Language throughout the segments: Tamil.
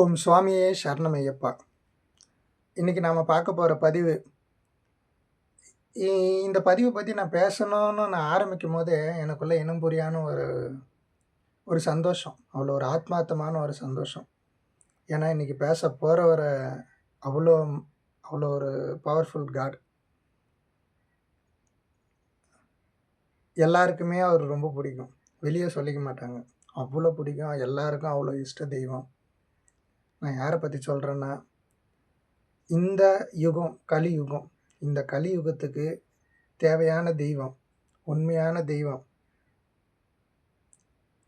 ஓம் சுவாமியே சரணமையப்பா. இன்றைக்கி நாம் பார்க்க போகிற பதிவு இந்த பதிவை பற்றி நான் பேசணும்னு நான் ஆரம்பிக்கும் போதே எனக்குள்ளே இனம் புரியான ஒரு ஒரு சந்தோஷம். அவ்வளோ ஒரு ஆத்மார்த்தமான ஒரு சந்தோஷம். ஏன்னா இன்றைக்கி பேச போகிறவரை அவ்வளோ அவ்வளோ ஒரு பவர்ஃபுல் காட் எல்லாருக்குமே அவர் ரொம்ப பிடிக்கும். வெளியே சொல்லிக்க மாட்டாங்க. அவ்வளோ பிடிக்கும். எல்லாருக்கும் அவ்வளோ இஷ்ட தெய்வம். நான் யாரை பற்றி சொல்கிறேன்னா இந்த யுகம் கலியுகம் இந்த கலியுகத்துக்கு தேவையான தெய்வம் உண்மையான தெய்வம்.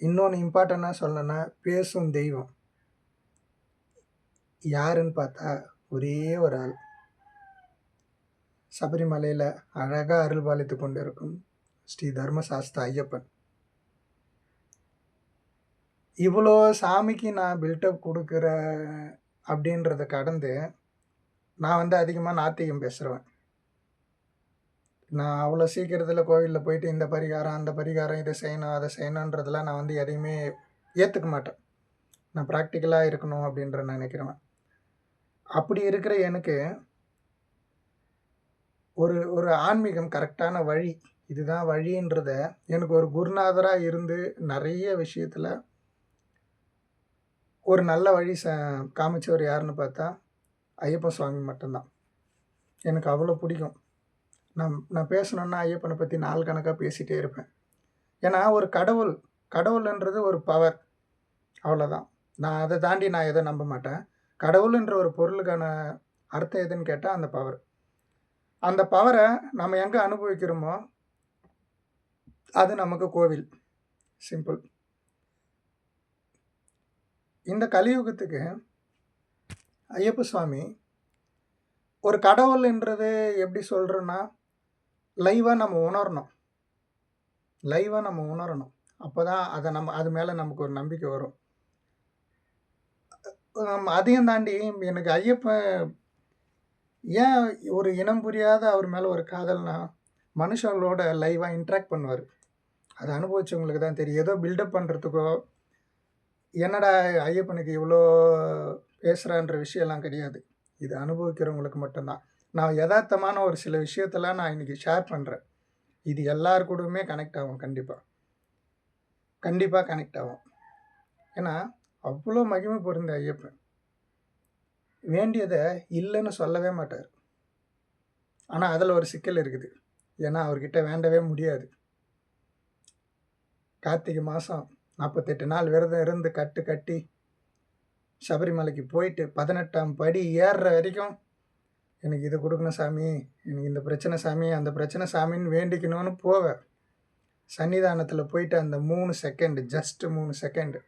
இன்னொன்று இம்பார்ட்டண்ட்டாக சொல்லணும்னா பேசும் தெய்வம். யாருன்னு பார்த்தா ஒரே ஒரு ஆள். சபரிமலையில் அழகாக அருள்பாலித்து கொண்டிருக்கும் ஸ்ரீ தர்மசாஸ்தா ஐயப்பன். இவ்வளோ சாமிக்கு நான் பில்டப் கொடுக்குற அப்படின்றத கடந்து நான் வந்து அதிகமாக நாத்திகம் பேசுகிறேன் நான் அவ்வளோ சீக்கிரத்தில் கோவிலில் போயிட்டு இந்த பரிகாரம் அந்த பரிகாரம் இதை செய்யணும் அதை செய்யணுன்றதெல்லாம் நான் வந்து எதையுமே ஏற்றுக்க மாட்டேன். நான் ப்ராக்டிக்கலாக இருக்கணும் அப்படின்ற நினைக்கிறேன் அப்படி இருக்கிற எனக்கு ஒரு ஒரு ஆன்மீகம் கரெக்டான வழி இதுதான் வழின்றத எனக்கு ஒரு குருநாதராக இருந்து நிறைய விஷயத்தில் ஒரு நல்ல வழி ச காமிச்சவர் யாருன்னு பார்த்தா ஐயப்பன் சுவாமி மட்டும்தான். எனக்கு அவ்வளோ பிடிக்கும். நான் நான் பேசணுன்னா ஐயப்பனை பற்றி நாள் கணக்காக பேசிகிட்டே இருப்பேன். ஏன்னா ஒரு கடவுள் கடவுள்ன்றது ஒரு பவர் அவ்வளோதான் நான் அதை தாண்டி நான் எதை நம்ப மாட்டேன். கடவுள்ன்ற ஒரு பொருளுக்கான அர்த்தம் எதுன்னு கேட்டால் அந்த பவர் அந்த பவரை நம்ம எங்கே அனுபவிக்கிறோமோ அது நமக்கு கோவில். சிம்பிள் இந்த கலியுகத்துக்கு ஐயப்ப சுவாமி ஒரு கடவுள்ன்றது எப்படி சொல்கிறோன்னா லைவாக நம்ம உணரணும். லைவாக நம்ம உணரணும். அப்போ தான் அதை நம்ம அது மேலே நமக்கு ஒரு நம்பிக்கை வரும். அதையும் தாண்டி எனக்கு ஐயப்பன் ஏன் ஒரு இனம் புரியாத அவர் மேலே ஒரு காதல்னா மனுஷங்களோட லைவாக இன்ட்ராக்ட் பண்ணுவார். அதை அனுபவிச்சவங்களுக்கு தான் தெரியும். ஏதோ பில்டப் பண்ணுறதுக்கோ என்னடா ஐயப்பனுக்கு இவ்வளோ பேசுகிறான்ற விஷயம்லாம் கிடையாது. இது அனுபவிக்கிறவங்களுக்கு மட்டும்தான். நான் யதார்த்தமான ஒரு சில விஷயத்தெல்லாம் நான் இன்றைக்கி ஷேர் பண்ணுறேன் இது எல்லார் கூடவுமே கனெக்ட் ஆகும் கண்டிப்பாக கண்டிப்பாக கனெக்ட் ஆகும். ஏன்னா அவ்வளோ மகிமை பொருந்த ஐயப்பன். வேண்டியதை இல்லைன்னு சொல்லவே மாட்டார். ஆனால் அதில் ஒரு சிக்கல் இருக்குது. ஏன்னா அவர்கிட்ட வேண்டவே முடியாது. கார்த்திகை மாதம் நாற்பத்தெட்டு நாள் விரதம் இருந்து கட்டு கட்டி சபரிமலைக்கு போயிட்டு பதினெட்டாம் படி ஏறுற வரைக்கும் எனக்கு இது கொடுக்கணும் சாமி. எனக்கு இந்த பிரச்சனை சாமி. அந்த பிரச்சனை சாமின்னு வேண்டிக்கணும்னு போவேன் சன்னிதானத்தில் போயிட்டு அந்த மூணு செகண்டு ஜஸ்ட்டு மூணு செகண்டு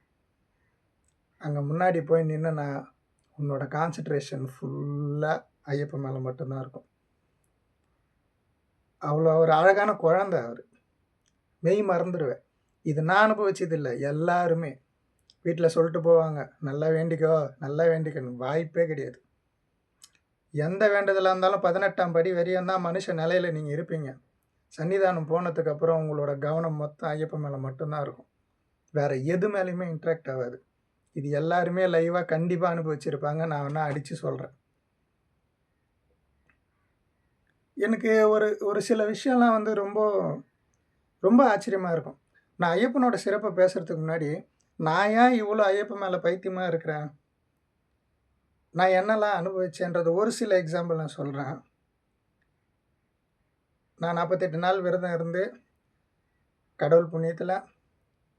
அங்கே முன்னாடி போய் நின்று நான் உன்னோட கான்சன்ட்ரேஷன் ஃபுல்லாக ஐயப்பன் மேலே மட்டும்தான் இருக்கும். அவ்வளோ ஒரு அழகான குழந்தை அவர். மெய் மறந்துடுவேன் இது நான் அனுபவிச்சது இல்லை எல்லாருமே. வீட்டில் சொல்லிட்டு போவாங்க. நல்லா வேண்டிக்கோ நல்லா வேண்டிக்கணும் வாய்ப்பே கிடையாது. எந்த வேண்டுதலாக இருந்தாலும் பதினெட்டாம் படி வரையும் தான் மனுஷ நிலையில் நீங்கள் இருப்பீங்க. சன்னிதானம் போனதுக்கப்புறம் உங்களோட கவனம் மொத்தம் ஐயப்பன் மேலே மட்டும்தான் இருக்கும். வேறு எது மேலேயுமே இன்ட்ராக்ட் ஆகாது. இது எல்லாருமே லைவாக கண்டிப்பாக அனுபவிச்சிருப்பாங்க. நான் வேணால் அடித்து சொல்கிறேன் எனக்கு ஒரு ஒரு சில விஷயம்லாம் வந்து ரொம்ப ரொம்ப ஆச்சரியமாக இருக்கும். நான் ஐயப்பனோட சிறப்பை பேசுகிறதுக்கு முன்னாடி நான் ஏன் இவ்வளோ ஐயப்பன் மேலே பைத்தியமாக இருக்கிறேன்? நான் என்னெல்லாம் அனுபவிச்சேன்றது ஒரு சில எக்ஸாம்பிள் நான் சொல்கிறேன் நான் நாற்பத்தெட்டு நாள் விரதம் இருந்து கடவுள் புண்ணியத்தில்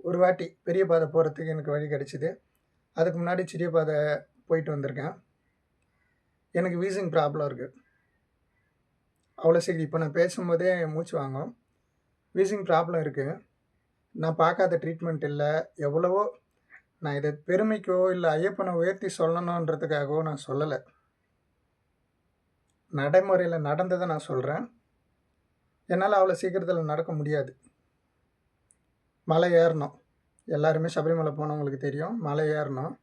ஒரு வாட்டி பெரிய பாதை போகிறதுக்கு எனக்கு வழி கிடச்சிது. அதுக்கு முன்னாடி சிறிய பாதை போயிட்டு வந்திருக்கேன். எனக்கு வீசிங் ப்ராப்ளம் இருக்குது அவ்வளோ சரி இப்போ நான் பேசும்போதே மூச்சு வாங்கும். வீசிங் ப்ராப்ளம் இருக்குது நான் பார்க்காத ட்ரீட்மெண்ட் இல்லை. எவ்வளவோ நான் இதை பெருமைக்கோ இல்லை ஐயப்பனை உயர்த்தி சொல்லணுன்றதுக்காகவோ நான் சொல்லலை. நடைமுறையில் நடந்ததை நான் சொல்கிறேன் என்னால் அவ்வளோ சீக்கிரத்தில் நடக்க முடியாது. மலை ஏறணும். எல்லாருமே சபரிமலை போனவங்களுக்கு தெரியும். மலை ஏறணும்.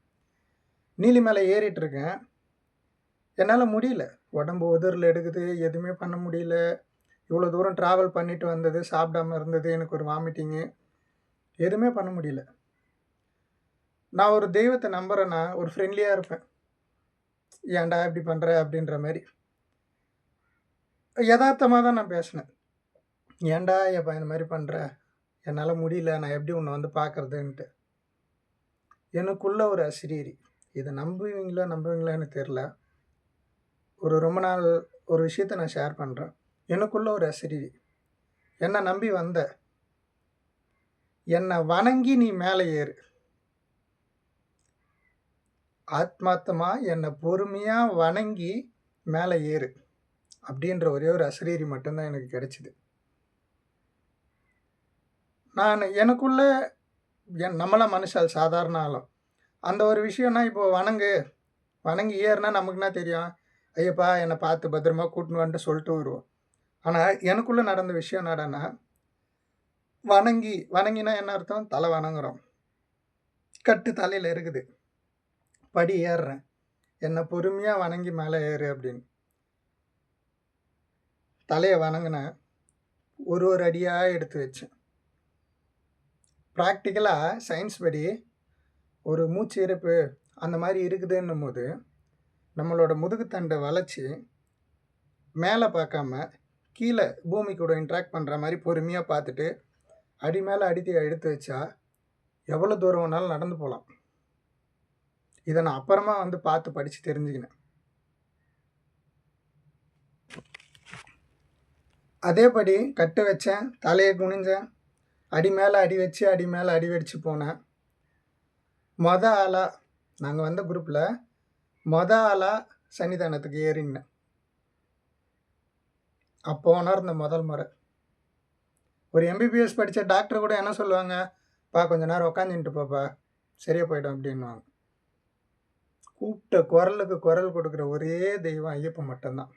நீலிமலை ஏறிட்டு ஏறிட்டுருக்கேன் என்னால் முடியல. உடம்பு உதிரில் எடுக்குது. எதுவுமே பண்ண முடியல. இவ்வளோ தூரம் ட்ராவல் பண்ணிட்டு வந்தது சாப்பிடாம இருந்தது. எனக்கு ஒரு வாமிட்டிங்கு எதுவுமே பண்ண முடியல நான் ஒரு தெய்வத்தை நம்புகிறேன்னா ஒரு ஃப்ரெண்ட்லியாக இருப்பேன். "ஏன்டா இப்படி பண்ணுற அப்படின்ற மாதிரி யதார்த்தமாக தான் நான் பேசினேன். "ஏன்டா எப்போ இந்த மாதிரி பண்ணுற என்னால் முடியல. நான் எப்படி உன்னை வந்து பார்க்கறதுன்ட்டு." எனக்குள்ள ஒரு அசிரீரி. இதை நம்புவீங்களா நம்புவீங்களான்னு தெரில ஒரு ரொம்ப நாள் ஒரு விஷயத்த நான் ஷேர் பண்ணுறேன் எனக்குள்ள ஒரு அசிரீரி. என்னை நம்பி வந்தேன் என்னை வணங்கி நீ மேலே ஏறு. ஆத்மாத்தமாக என்னை பொறுமையாக வணங்கி மேலே ஏறு. அப்படின்ற ஒரே ஒரு அசரீரி மட்டும்தான் எனக்கு கிடைச்சிது நான் எனக்குள்ள என் நம்மளாம் மனுஷால் சாதாரண ஆளும். அந்த ஒரு விஷயம்னா இப்போது வணங்கு. வணங்கி ஏறுனா நமக்கு என்ன தெரியும்? ஐயப்பா என்னை பார்த்து பத்திரமா கூட்டின்னு வந்துட்டு சொல்லிட்டு வருவோம். ஆனால் எனக்குள்ளே நடந்த விஷயம் என்னடான்னா, வணங்கி வணங்கினா என்ன அர்த்தம்? தலை வணங்குறோம். கட்டு தலையில் இருக்குது. படி ஏறுறேன். என்ன பொறுமையாக வணங்கி மேலே ஏறு அப்படின்னு. தலையை வணங்கினேன் ஒரு ஒரு அடியாக எடுத்து வச்சேன். ப்ராக்டிக்கலாக சயின்ஸ் படி ஒரு மூச்சு இரைப்பு அந்த மாரி இருக்குதுன்னும்போது, நம்மளோட முதுகுத்தண்டை வளைச்சி மேலே பார்க்காம, கீழே பூமி கூட இன்ட்ராக்ட் பண்ணுற மாதிரி பொறுமையாக பார்த்துட்டு, அடி மேலே அடித்து எடுத்து வச்சா, எவ்வளோ தூரம் வேணாலும் நடந்து போகலாம் இதை நான் அப்புறமா வந்து பார்த்து படித்து தெரிஞ்சுக்கினேன். அதேபடி கட்டு வச்சேன். தலையை குனிஞ்சேன். அடி மேலே அடி வச்சு, அடி மேலே அடி வெடிச்சு போனேன். மொத ஆளாக நாங்கள் வந்த குரூப்பில் மொத ஆளாக சன்னிதானத்துக்கு ஏறினேன். அப்போ உணர்ந்த முதல் முறை. ஒரு எம்பிபிஎஸ் படித்த டாக்டர் கூட என்ன சொல்லுவாங்க? "பா கொஞ்ச நேரம் உக்காந்துட்டு போப்பா. சரியா போயிடும்" அப்படின்னுவாங்க. கூப்பிட்ட குரலுக்கு குரல் கொடுக்குற ஒரே தெய்வம் ஐயப்பன் மட்டும்தான்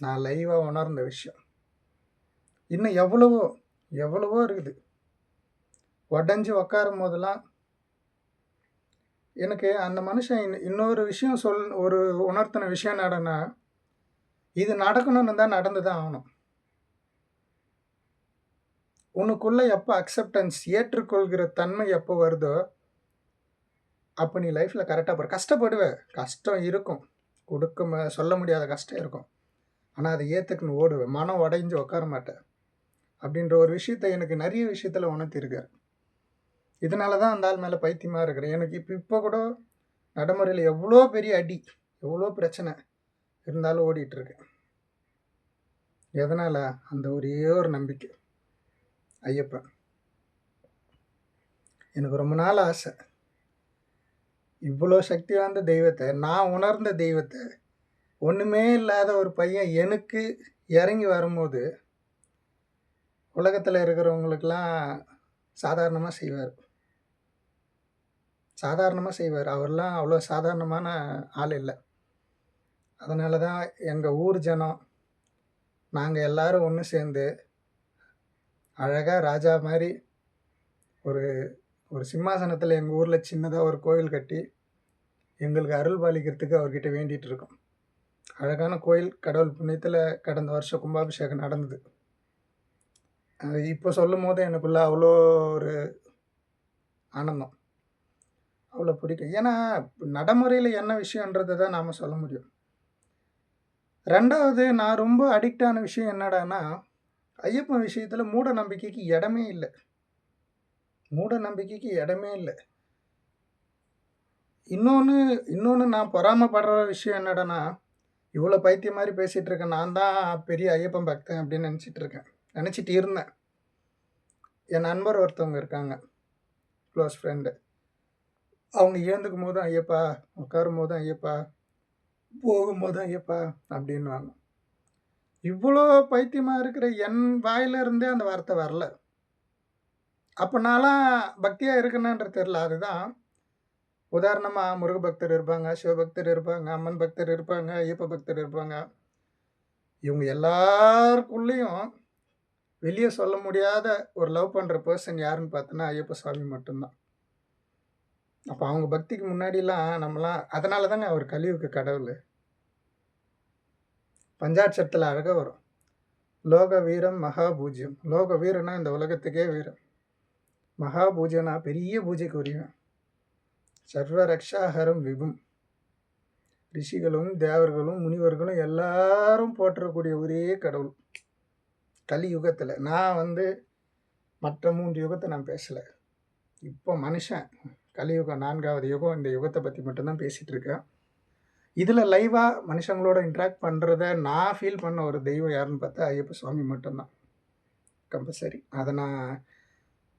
நான் லைவாக உணர்ந்த விஷயம். இன்னும் எவ்வளவோ, எவ்வளவோ இருக்குது. உடஞ்சி உக்காரும் போதெல்லாம் எனக்கு அந்த மனுஷன் இன்னொரு விஷயம் சொல் ஒரு உணர்த்தின விஷயம் நடனா இது நடக்கணும்னு தான் நடந்து தான் ஆகணும். உனக்குள்ளே எப்போ அக்செப்டன்ஸ் ஏற்றுக்கொள்கிற தன்மை எப்போ வருதோ, அப்போ நீ லைஃப்பில் கரெக்டாக போகிற கஷ்டப்படுவேன் கஷ்டம் இருக்கும். கொடுக்க சொல்ல முடியாத கஷ்டம் இருக்கும். ஆனால் அதை ஏற்றுக்குன்னு ஓடுவேன் மனம் உடைஞ்சு உட்கார மாட்டேன் அப்படின்ற ஒரு விஷயத்த எனக்கு நிறைய விஷயத்தில் உணர்த்திருக்கார் இதனால தான் அந்த ஆள் மேலே பைத்தியமாக இருக்கிறேன். எனக்கு இப்போ இப்போ கூட நடைமுறையில் எவ்வளோ பெரிய அடி, எவ்வளோ பிரச்சனை இருந்தாலும் ஓடிட்டு எதனால் அந்த ஒரே ஒரு நம்பிக்கை. ஐயப்பன். எனக்கு ரொம்ப நாள் ஆசை. இவ்வளோ சக்தி வாய்ந்த தெய்வத்தை நான் உணர்ந்த தெய்வத்தை ஒன்றுமே இல்லாத ஒரு பையன் எனக்கு இறங்கி வரும்போது, உலகத்தில் இருக்கிறவங்களுக்கெல்லாம் சாதாரணமாக செய்வார் சாதாரணமாக செய்வார் அவர்லாம் அவ்வளோ சாதாரணமான ஆள் இல்லை அதனால தான் எங்கள் ஊர் ஜனம், நாங்கள் எல்லோரும் ஒன்று சேர்ந்து, அழகாக ராஜா மாதிரி ஒரு ஒரு சிம்மாசனத்தில் எங்கள் ஊரில் சின்னதாக ஒரு கோயில் கட்டி, எங்களுக்கு அருள் பாலிக்கிறதுக்கு அவர்கிட்ட வேண்டிகிட்டு இருக்கோம். அழகான கோயில். கடவுள் புண்ணியத்தில் கடந்த வருஷம் கும்பாபிஷேகம் நடந்தது. அது சொல்லும் போது எனக்குள்ள அவ்வளோ ஒரு ஆனந்தம். அவ்வளோ பிடிக்கும். ஏன்னா, நடைமுறையில் என்ன விஷயன்றதை தான் நாம் சொல்ல முடியும். ரெண்டாவது நான் ரொம்ப அடிக்டான விஷயம் என்னடான்னா, ஐயப்பன் விஷயத்தில் மூட நம்பிக்கைக்கு இடமே இல்லை மூட நம்பிக்கைக்கு இடமே இல்லை இன்னொன்று இன்னொன்று நான் பொறாமைப்படுற விஷயம் என்னடனா இவ்வளோ பைத்தியம் மாதிரி பேசிகிட்டு இருக்கேன் நான் தான் பெரிய ஐயப்பன் பக்தன் அப்படின்னு நினச்சிட்டு இருக்கேன். நினச்சிட்டு இருந்தேன். என் நண்பர் ஒருத்தவங்க இருக்காங்க. Close friend. அவங்க இழந்துக்கும் போதும் ஐயப்பா, உட்காரும்போதும் ஐயப்பா, போகும்போதும் ஐயப்பா அப்படின்னுவாங்க. இவ்வளோ பைத்தியமாக இருக்கிற என் வாயிலிருந்தே அந்த வார்த்தை வரல. அப்போனாலாம் நான்லாம் பக்தியா தெரில அதுதான் உதாரணமாக முருக பக்தர் இருப்பாங்க, சிவபக்தர் இருப்பாங்க, அம்மன் பக்தர் இருப்பாங்க, ஐயப்ப பக்தர் இருப்பாங்க. இவங்க எல்லாருக்குள்ளேயும் வெளியே சொல்ல முடியாத ஒரு லவ் பண்ணுற பர்சன் யாருன்னு பார்த்தோன்னா, ஐயப்ப சுவாமி மட்டும்தான் அப்போ அவங்க பக்திக்கு முன்னாடிலாம் நம்மலாம் அதனால தாங்க அவர் கழிவுக்கு கடவுள் பஞ்சாட்சரத்துல அழகாக வரும். லோக வீரம் மகா பூஜ்யம். லோக வீரனா இந்த உலகத்துக்கே வீரம். மகா பூஜ்யம்னா பெரிய பூஜைக்கு உரியவன். சர்வ ரக்ஷாகரம் விபும். ரிஷிகளும் தேவர்களும் முனிவர்களும் எல்லாரும் போற்றக்கூடிய ஒரே கடவுள். கலியுகத்தில். நான் வந்து மற்ற மூன்று யுகத்தை நான் பேசலை. இப்போ மனுஷன். கலியுகம் நான்காவது யுகம் இந்த யுகத்தை பற்றி மட்டும்தான் பேசிகிட்டு இருக்கேன். இதில் லைவாக மனுஷங்களோட இன்ட்ராக்ட் பண்ணுறத நான் ஃபீல் பண்ண ஒரு தெய்வம் யாருன்னு பார்த்தா ஐயப்ப சுவாமி மட்டும்தான். கம்பல்சரி அதை நான்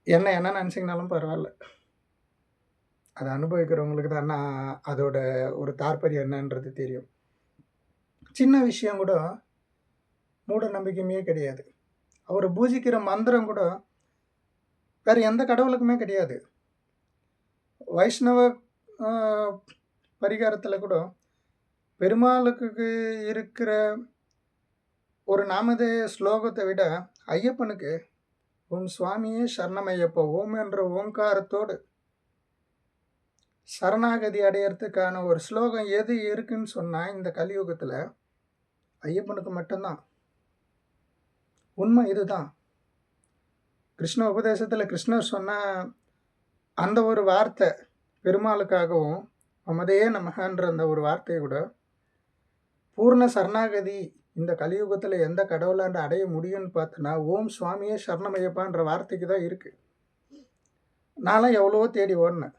என்ன என்ன நினச்சிங்கனாலும் பரவாயில்ல. அதை அனுபவிக்கிறவங்களுக்கு தான் நான் அதோட ஒரு தாற்பயம் என்னன்றது தெரியும். சின்ன விஷயம் கூட மூட நம்பிக்கையுமே கிடையாது. அவரை பூஜிக்கிற மந்திரம் கூட வேறு எந்த கடவுளுக்குமே கிடையாது. வைஷ்ணவ பரிகாரத்தில் கூட பெருமாளுக்கு இருக்கிற ஒரு நாமதேய ஸ்லோகத்தை விட ஐயப்பனுக்கு ஓம் சுவாமியே சரணமையப்போ ஓம் என்ற ஓங்காரத்தோடு சரணாகதி அடையறதுக்கான ஒரு ஸ்லோகம் எது இருக்குன்னு சொன்னால் இந்த கலியுகத்தில் ஐயப்பனுக்கு மட்டும்தான். உண்மை இதுதான். கிருஷ்ண உபதேசத்தில் கிருஷ்ணர் சொன்ன அந்த ஒரு வார்த்தை பெருமாளுக்காகவும் மமதே நமகன்ற அந்த ஒரு வார்த்தையை கூட பூர்ண சரணாகதி. இந்த கலியுகத்தில் எந்த கடவுளாண்டு அடைய முடியும்னு பார்த்தோன்னா ஓம் சுவாமியே சரணமையப்பான்ற வார்த்தைக்கு தான் இருக்குது நானும் எவ்வளவோ தேடி ஓடினேன்.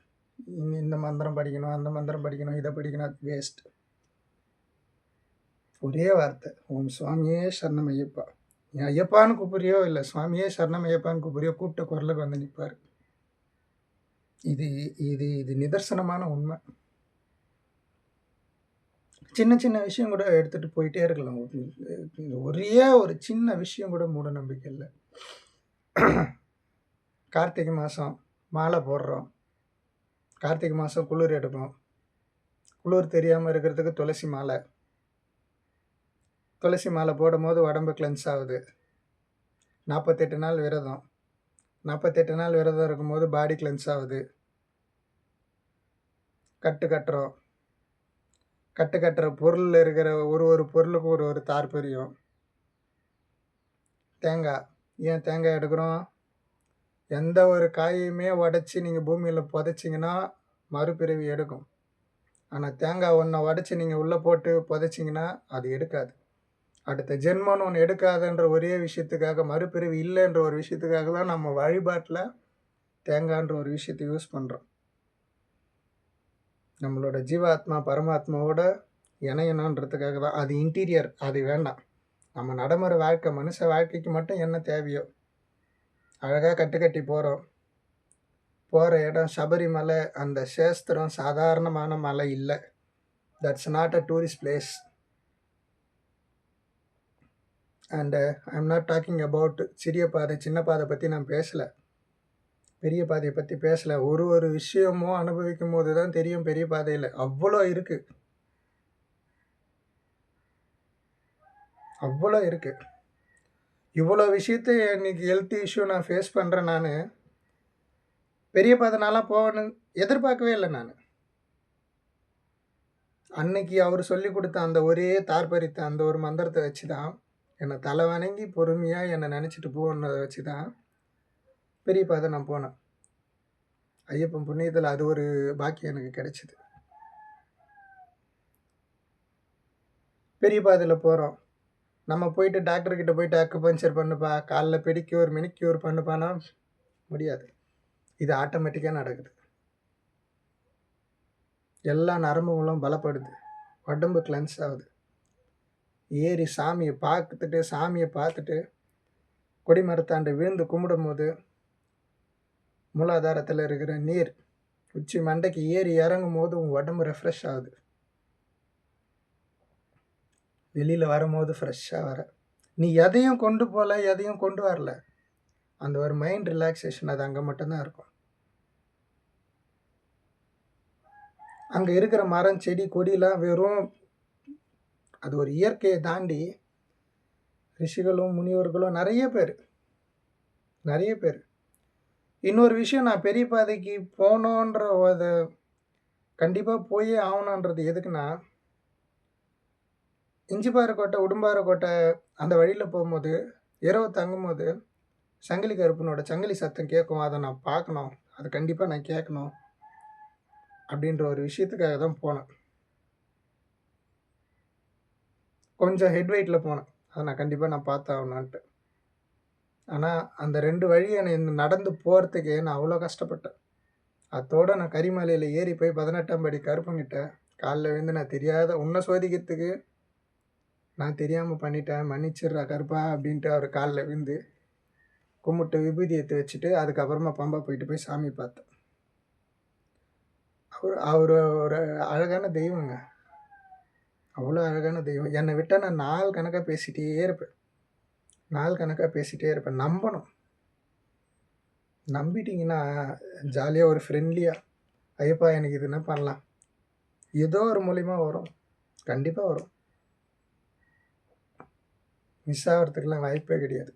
இந்த மந்திரம் படிக்கணும் அந்த மந்திரம் படிக்கணும் இதை படிக்கணும் அது வேஸ்ட் ஒரே வார்த்தை ஓம் சுவாமியே சரணம் ஐயப்பா நீ ஐயப்பான்னு கூப்பிடுறியோ இல்லை சுவாமியே சரணம் ஐயப்பான்னு கூப்பிடுறியோ கூப்பிட்ட குரலுக்கு வந்து நிற்பார் இது இது இது நிதர்சனமான உண்மை. சின்ன சின்ன விஷயம் கூட எடுத்துகிட்டு போயிட்டே இருக்கலாம். ஒரே ஒரு சின்ன விஷயம் கூட மூட நம்பிக்கை இல்லை. கார்த்திகை மாதம் மாலை போடுறோம். கார்த்திகை மாதம் குளிர் எடுப்போம். குளிர் தெரியாமல் இருக்கிறதுக்கு துளசி மாலை. துளசி மாலை போடும் போது உடம்பு கிளென்ஸ் ஆகுது. நாற்பத்தெட்டு நாள் விரதம். நாற்பத்தெட்டு நாள் விரதம் இருக்கும்போது பாடி கிளென்ஸ் ஆகுது. கட்டு கட்டுறோம். கட்டு கட்டுற பொருளில் இருக்கிற ஒரு ஒரு பொருளுக்கும் ஒரு ஒரு தாற்பயம் தேங்காய். ஏன் தேங்காய் எடுக்கிறோம்? எந்த ஒரு காயுமே உடச்சி நீங்கள் பூமியில் புதைச்சிங்கன்னா மறுபிறவி எடுக்கும். ஆனால் தேங்காய் ஒன்றை உடச்சி நீங்கள் உள்ளே போட்டு புதைச்சிங்கன்னா அது எடுக்காது. அடுத்த ஜென்மம்னு ஒன்று எடுக்காதுன்ற ஒரே விஷயத்துக்காக மறுபிறவி இல்லைன்ற ஒரு விஷயத்துக்காக தான் நம்ம வழிபாட்டில் தேங்காய்ன்ற ஒரு விஷயத்தை யூஸ் பண்ணுறோம் நம்மளோட ஜீவாத்மா பரமாத்மாவோட இணையணுன்றதுக்காக தான். அது இன்டீரியர் அது வேண்டாம். நம்ம நடைமுறை வாழ்க்கை மனுஷ வாழ்க்கைக்கு மட்டும் என்ன தேவையோ? அழகாக கட்டு கட்டி போகிறோம் போகிற இடம் சபரிமலை அந்த சேஸ்திரம் சாதாரணமான மலை இல்லை. That's not a tourist place and I am not talking about சிறிய பாதை சின்ன பாதை பற்றி நான் பேசலை. பெரிய பாதையை பற்றி பேசலை. ஒரு ஒரு விஷயமும் அனுபவிக்கும் போது தான் தெரியும் பெரிய பாதையில். அவ்வளோ இருக்குது அவ்வளோ இருக்குது இவ்வளோ விஷயத்த இன்னைக்கு ஹெல்த் இஷ்யூ நான் ஃபேஸ் பண்ணுறேன் நான். பெரிய பாதைனாலாம் போகணும் எதிர்பார்க்கவே இல்லை நான். அன்னைக்கு அவர் சொல்லி கொடுத்த அந்த ஒரே தார்பரித்த அந்த ஒரு மந்திரத்தை வச்சு தான் என்னை தலை வணங்கி பொறுமையாக என்னை நினச்சிட்டு போகணுன்றதை வச்சு தான் பெரிய பாதை நான் போனேன். ஐயப்பன் புண்ணியத்தில் அது ஒரு பாக்கியம் எனக்கு கிடைச்சிது. பெரிய பாதையில் போகிறோம் நம்ம போயிட்டு டாக்டர்கிட்ட போயிட்டு அக்கு பஞ்சர் பண்ணுப்பா காலில் பெடிக்யூர் மினிக்யூர் பண்ணுப்பானா? முடியாது. இது ஆட்டோமேட்டிக்காக நடக்குது. எல்லா நரம்புகளும் பலப்படுது. உடம்பு கிளென்ஸ் ஆகுது. ஏறி சாமியை பார்த்துட்டு சாமியை பார்த்துட்டு கொடிமரத்தாண்டு விழுந்து கும்பிடும் போது மூலாதாரத்தில் இருக்கிற நீர் உச்சி மண்டைக்கு ஏறி இறங்கும் போது உங்கள் உடம்பு ரெஃப்ரெஷ் ஆகுது. வெளியில் வரும்போது ஃப்ரெஷ்ஷாக வர. நீ எதையும் கொண்டு போகல எதையும் கொண்டு வரல. அந்த ஒரு மைண்ட் ரிலாக்ஸேஷன் அது அங்கே மட்டும்தான் இருக்கும். அங்கே இருக்கிற மரம் செடி கொடியெலாம் வெறும் அது ஒரு இயற்கையை தாண்டி ரிஷிகளும் முனிவர்களும் நிறைய பேர் நிறைய பேர் இன்னொரு விஷயம் நான் பெரிய பாதைக்கு போகணுன்ற அதை கண்டிப்பாக போயே ஆகணுன்றது எதுக்குன்னா இஞ்சிப்பாறை கோட்டை உடும்பாறை கோட்டை அந்த வழியில் போகும்போது இரவு தங்கும்போது சங்கிலி கருப்பனோட சங்கிலி சத்தம் கேட்கும். அதை நான் பார்க்கணும். அதை கண்டிப்பாக நான் கேட்கணும். அப்படின்ற ஒரு விஷயத்துக்காக தான் போனேன். கொஞ்சம் ஹெட் வெயிட்டில் போனேன். அதை நான் கண்டிப்பாக நான் பார்த்தாகணுன்ட்டு ஆனால் அந்த ரெண்டு வழியை என்னை நடந்து போகிறதுக்கே நான் அவ்வளோ கஷ்டப்பட்டேன். அத்தோட நான் கரிமலையில் ஏறி போய் பதினெட்டாம் படி கருப்பங்கிட்ட காலில் விழுந்து நான் தெரியாத உன்னை சோதிக்கிறதுக்கு நான் தெரியாமல் பண்ணிட்டேன் மன்னிச்சிடுறா கருப்பா அப்படின்ட்டு அவர் காலில் விழுந்து கும்பிட்டு விபூதி எடுத்து வச்சுட்டு அதுக்கப்புறமா பம்பா போயிட்டு போய் சாமி பார்த்தேன். அவர் அவர் ஒரு அழகான தெய்வங்க. அவ்வளோ அழகான தெய்வம். என்னை விட்டால் நான் நாள் கணக்காக பேசிகிட்டே இருப்பேன். நாள் கணக்காக பேசிகிட்டே இருப்பேன். நம்பணும். நம்பிட்டீங்கன்னா ஜாலியாக ஒரு ஃப்ரெண்ட்லியாக ஐயப்பா எனக்கு இது என்ன பண்ணலாம்? ஏதோ ஒரு மூலிமா வரும். கண்டிப்பாக வரும். மிஸ் ஆகிறதுக்கெல்லாம் வாய்ப்பே கிடையாது.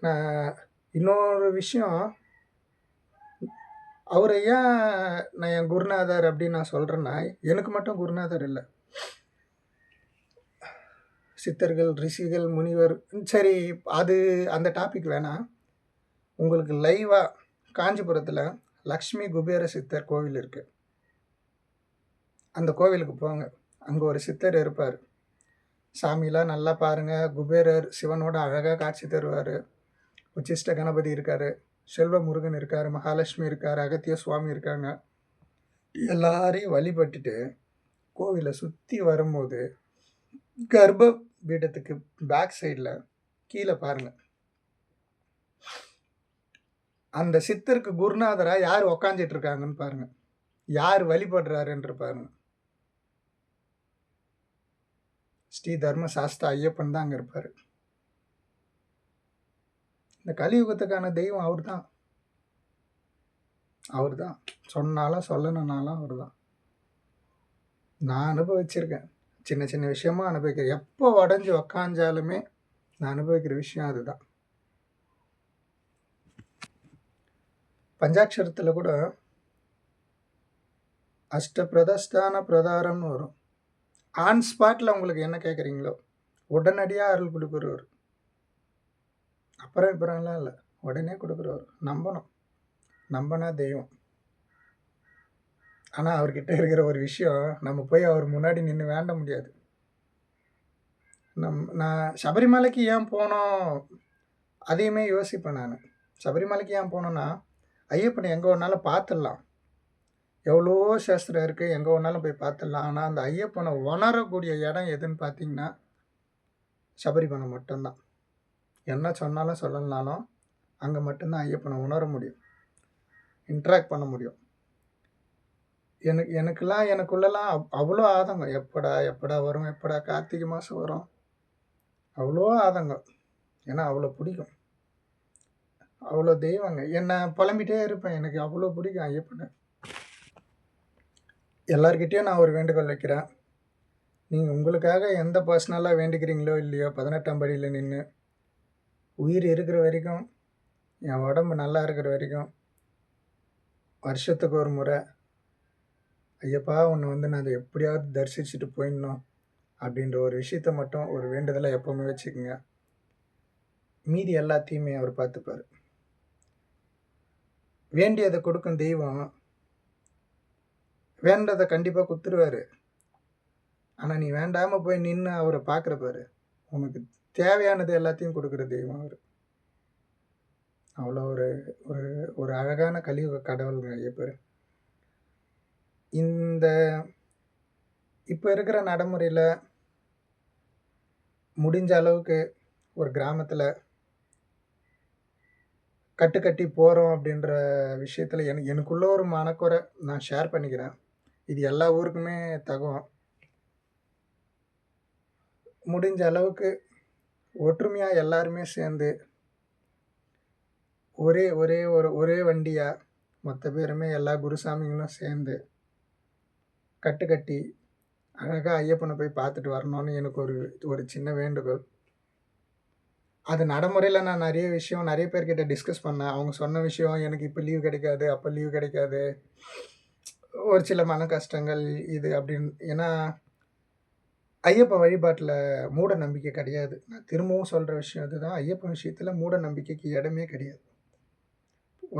நான் இன்னொரு விஷயம். அவரை ஏன் நான் என் குருநாதர் அப்படின்னு நான் சொல்கிறேன்னா எனக்கு மட்டும் குருநாதர் இல்லை. சித்தர்கள் ரிஷிகள் முனிவர் சரி அது அந்த டாபிக் வேணாம் உங்களுக்கு லைவாக காஞ்சிபுரத்தில் லக்ஷ்மி குபேர சித்தர் கோவில் இருக்குது அந்த கோவிலுக்கு போங்க. அங்கே ஒரு சித்தர் இருப்பார். சாமிலாம் நல்லா பாருங்கள் குபேரர் சிவனோட அழகாக காட்சி தருவார். உச்சிஷ்ட கணபதி இருக்கார். செல்வ முருகன் இருக்கார். மகாலட்சுமி இருக்கார். அகத்திய சுவாமி இருக்காங்க. எல்லாரையும் வழிபட்டுட்டு கோவிலை சுற்றி வரும்போது கர்ப்ப பீடத்துக்கு பேக் சைடில் கீழே பாருங்கள் அந்த சித்தருக்கு குருநாதராக யார் உக்காந்துட்டு இருக்காங்கன்னு பாருங்கள் யார் வழிபடுறாருன்ற பாருங்க. ஸ்ரீ தர்ம சாஸ்தா ஐயப்பன் தான் அங்கே இருப்பார். இந்த கலியுகத்துக்கான தெய்வம் அவர் தான் அவர் தான் சொன்னாலும் சொல்லணுன்னாலும் அவர் தான் நான் அனுபவிச்சிருக்கேன். சின்ன சின்ன விஷயமா அனுபவிக்கிறேன் எப்போ உடஞ்சி உக்காஞ்சாலுமே நான் அனுபவிக்கிற விஷயம் அதுதான். பஞ்சாட்சரத்தில் கூட அஷ்ட பிரதஸ்தான பிரதாரம்னு வரும். ஆன் ஸ்பாட்டில் உங்களுக்கு என்ன கேட்குறீங்களோ உடனடியாக அருள் கொடுக்குறவர். அப்புறம் இப்பறம்லாம் இல்லை. உடனே கொடுக்குறவர். நம்பணும். நம்பினா தெய்வம். ஆனால் அவர்கிட்ட இருக்கிற ஒரு விஷயம் நம்ம போய் அவர் முன்னாடி நின்று வேண்ட முடியாது. நம் நான் சபரிமலைக்கு ஏன் போனோம்? அதையுமே யோசிப்பேன் நான். சபரிமலைக்கு ஏன் போனோன்னா ஐயப்பனை எங்கே வேணாலும் பார்த்துடலாம் எவ்வளோ சாஸ்திரம் இருக்குது எங்கே வேணாலும் போய் பார்த்துடலாம் ஆனால் அந்த ஐயப்பனை உணரக்கூடிய இடம் எதுன்னு பார்த்தீங்கன்னா சபரிமலை மட்டும்தான். என்ன சொன்னாலும் சொல்லலனாலும் அங்கே மட்டும்தான் ஐயப்பனை உணர முடியும். இன்ட்ராக்ட் பண்ண முடியும். எனக்கு எனக்கெல்லாம் எனக்குள்ளலாம் அவ் அவ்வளோ ஆதங்கம். எப்படா எப்படா வரும் எப்படா கார்த்திகை மாதம் வரும்? அவ்வளோ ஆதங்கம். ஏன்னா அவ்வளோ பிடிக்கும். அவ்வளோ தெய்வங்க. என்னை புலம்பிட்டே இருப்பேன். எனக்கு அவ்வளோ பிடிக்கும் ஐயப்பனை. எல்லார்கிட்டேயும் நான் ஒரு வேண்டுகோள் வைக்கிறேன். நீங்கள் உங்களுக்காக எந்த பர்சனலாக வேண்டிக்கிறீங்களோ இல்லையோ பதினெட்டாம் படியில் நின்று உயிர் இருக்கிற வரைக்கும் என் உடம்பு நல்லா இருக்கிற வரைக்கும் வருஷத்துக்கு ஒரு முறை ஐயப்பா உன்னை வந்து நான் அதை எப்படியாவது தரிசிச்சுட்டு போயிடணும் அப்படின்ற ஒரு விஷயத்த மட்டும் ஒரு வேண்டுதலாக எப்போவுமே வச்சுக்கோங்க. மீதி எல்லாத்தையுமே அவர் பார்த்துப்பார். வேண்டியதை கொடுக்கும் தெய்வம் வேண்டதை கண்டிப்பாக குத்துருவார். ஆனால் நீ வேண்டாமல் போய் நின்று அவரை பார்க்குற பாரு. உனக்கு தேவையானது எல்லாத்தையும் கொடுக்குற தெய்வம் அவர். அவ்வளோ ஒரு ஒரு ஒரு அழகான கலியுக கடவுளுங்க ஐயப்பர். இந்த இப்போ இருக்கிற நடைமுறையில் முடிஞ்ச அளவுக்கு ஒரு கிராமத்தில் கட்டு கட்டி போகிறோம் அப்படின்ற விஷயத்தில் எனக்கு எனக்குள்ள ஒரு மனக்குறை நான் ஷேர் பண்ணிக்கிறேன். இது எல்லா ஊருக்குமே தகும். முடிஞ்ச அளவுக்கு ஒற்றுமையாக எல்லாருமே சேர்ந்து ஒரே ஒரே ஒரு ஒரே வண்டியாக மொத்த பேருமே எல்லா குருசாமிங்களும் சேர்ந்து கட்டு கட்டி அழகாக ஐயப்பனை போய் பார்த்துட்டு வரணும்னு எனக்கு ஒரு ஒரு சின்ன வேண்டுகோள். அது நடைமுறையில் நான் நிறைய விஷயம் நிறைய பேர்கிட்ட டிஸ்கஸ் பண்ணேன். அவங்க சொன்ன விஷயம் எனக்கு இப்போ லீவ் கிடைக்காது அப்போ லீவ் கிடைக்காது. ஒரு சில மன கஷ்டங்கள் இது அப்படின்னு. ஏன்னா ஐயப்ப வழிபாட்டில் மூட நம்பிக்கை கிடையாது. நான் திரும்பவும் சொல்கிற விஷயம் இதுதான் ஐயப்பன் விஷயத்தில் மூட நம்பிக்கைக்கு இடமே கிடையாது.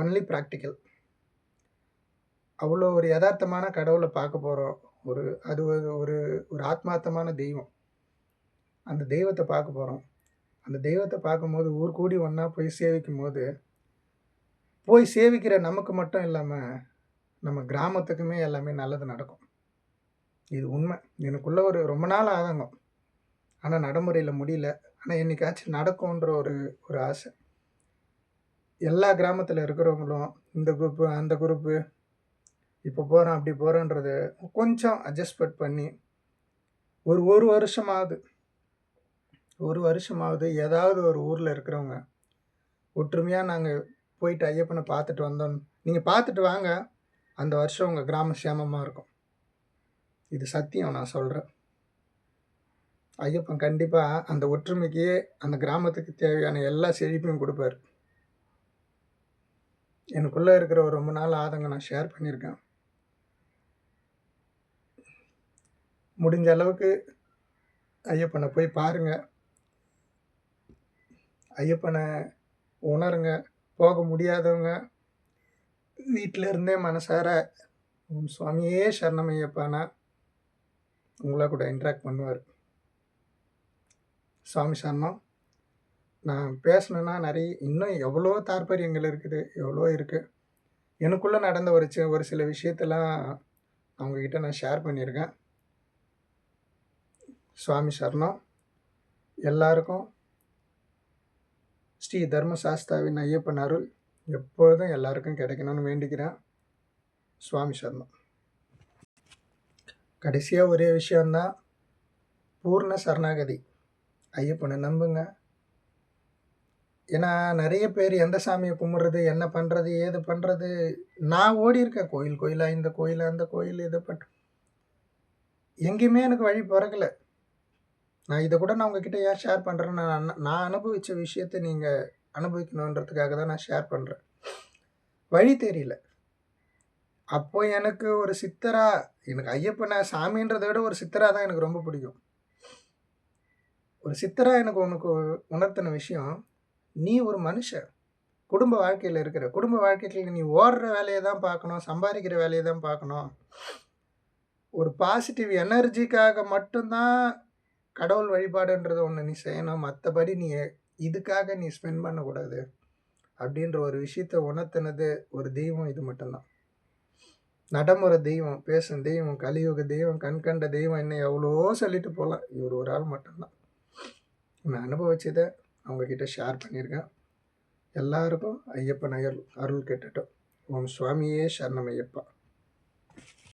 ஒன்லி ப்ராக்டிக்கல் அவ்வளோ ஒரு யதார்த்தமான கடவுளை பார்க்க போகிறோம் ஒரு அது ஒரு ஒரு ஒரு ஆத்மார்த்தமான தெய்வம். அந்த தெய்வத்தை பார்க்க போகிறோம் அந்த தெய்வத்தை பார்க்கும்போது ஊர் கூடி ஒன்றா போய் சேவிக்கும் போது போய் சேவிக்கிற நமக்கு மட்டும் இல்லாமல் நம்ம கிராமத்துக்குமே எல்லாமே நல்லது நடக்கும். இது உண்மை. எனக்குள்ளே ஒரு ரொம்ப நாள் ஆதங்கம் ஆனால் நடைமுறையில் முடியல. ஆனால் என்னைக்காச்சும் நடக்கும்ன்ற ஒரு ஒரு ஆசை. எல்லா கிராமத்தில் இருக்கிறவங்களும் இந்த குரூப்பு அந்த குரூப்பு இப்போ போகிறோம் அப்படி போகிறேன்றது கொஞ்சம் அட்ஜஸ்ட்மெண்ட் பண்ணி ஒரு ஒரு வருஷமாவது ஒரு வருஷமாவது ஏதாவது ஒரு ஊரில் இருக்கிறவங்க ஒற்றுமையாக நாங்கள் போயிட்டு ஐயப்பனை பார்த்துட்டு வந்தோம். நீங்கள் பார்த்துட்டு வாங்க அந்த வருஷம் உங்கள் கிராமம் சேமமாக இருக்கும். இது சத்தியம் நான் சொல்கிறேன் ஐயப்பன் கண்டிப்பாக அந்த ஒற்றுமைக்கு அந்த கிராமத்துக்கு தேவையான எல்லா செழிப்பையும் கொடுப்பார். எனக்குள்ளே இருக்கிற ஒரு ரொம்ப நாள் ஆதங்க நான் ஷேர் பண்ணியிருக்கேன். முடிஞ்ச அளவுக்கு ஐயப்பனை போய் பாருங்கள் ஐயப்பனை உணருங்க. போக முடியாதவங்க வீட்டில் இருந்தே மனசார உன் சுவாமியே சரணம் ஐயப்பானா உங்களை கூட இன்ட்ராக்ட் பண்ணுவார். சுவாமி சரணம். நான் பேசணுன்னா நிறைய இன்னும் எவ்வளோ தாற்பயங்கள் இருக்குது எவ்வளோ இருக்குது எனக்குள்ளே நடந்த ஒரு ஒரு சில விஷயத்தெல்லாம் அவங்கக்கிட்ட நான் ஷேர் பண்ணியிருக்கேன். சுவாமி சரணம். எல்லாருக்கும் ஸ்ரீ தர்மசாஸ்தாவின் ஐயப்பன் அருள் எப்பொழுதும் எல்லாருக்கும் கிடைக்கணும்னு வேண்டிக்கிறேன். சுவாமி சரணம். கடைசியாக ஒரே விஷயந்தான் பூர்ண சரணாகதி. ஐயப்பனை நம்புங்க. ஏன்னா நிறைய பேர் எந்த சாமியை கும்பிட்றது என்ன பண்ணுறது ஏது பண்ணுறது நான் ஓடி இருக்கேன். கோயில் கோயிலாக இந்த கோயில் அந்த கோயில் இதை பண் எங்கேயுமே எனக்கு வழி பிறக்கலை. நான் இதை கூட நான் உங்ககிட்ட ஏன் ஷேர் பண்ணுறேன்னு நான் நான் அனுபவித்த விஷயத்தை நீங்கள் அனுபவிக்கணுன்றதுக்காக தான் நான் ஷேர் பண்ணுறேன் வழி தெரியல. அப்போ எனக்கு ஒரு சித்தரா எனக்கு ஐயப்பனை சாமின்றதை விட ஒரு சித்தரா தான் எனக்கு ரொம்ப பிடிக்கும். ஒரு சித்தரா எனக்கு உனக்கு உணர்த்தின விஷயம் நீ ஒரு மனுஷன். குடும்ப வாழ்க்கையில் இருக்கிற குடும்ப வாழ்க்கையில் நீ ஓடுற வேலையை தான் பார்க்கணும் சம்பாதிக்கிற வேலையை தான் பார்க்கணும். ஒரு பாசிட்டிவ் எனர்ஜிக்காக மட்டும்தான் கடவுள் வழிபாடுன்றது ஒன்று நீ செய்யணும். மற்றபடி நீ இதுக்காக நீ ஸ்பெண்ட் பண்ணக்கூடாது. அப்படின்ற ஒரு விஷயத்த உணர்த்தினது ஒரு தெய்வம் இது மட்டும்தான். நடைமுறை தெய்வம் பேசும் தெய்வம் கலியுக தெய்வம் கண்கண்ட தெய்வம் என்ன எவ்வளோ சொல்லிட்டு போகலாம் இவர் ஒரு ஆள் மட்டும்தான். நான் அனுபவிச்சதை அவங்கக்கிட்ட ஷேர் பண்ணியிருக்கேன். எல்லாருக்கும் ஐயப்பன் அயல் அருள் கேட்டுட்டோம். ஓம் சுவாமியே சரணம் ஐயப்பா.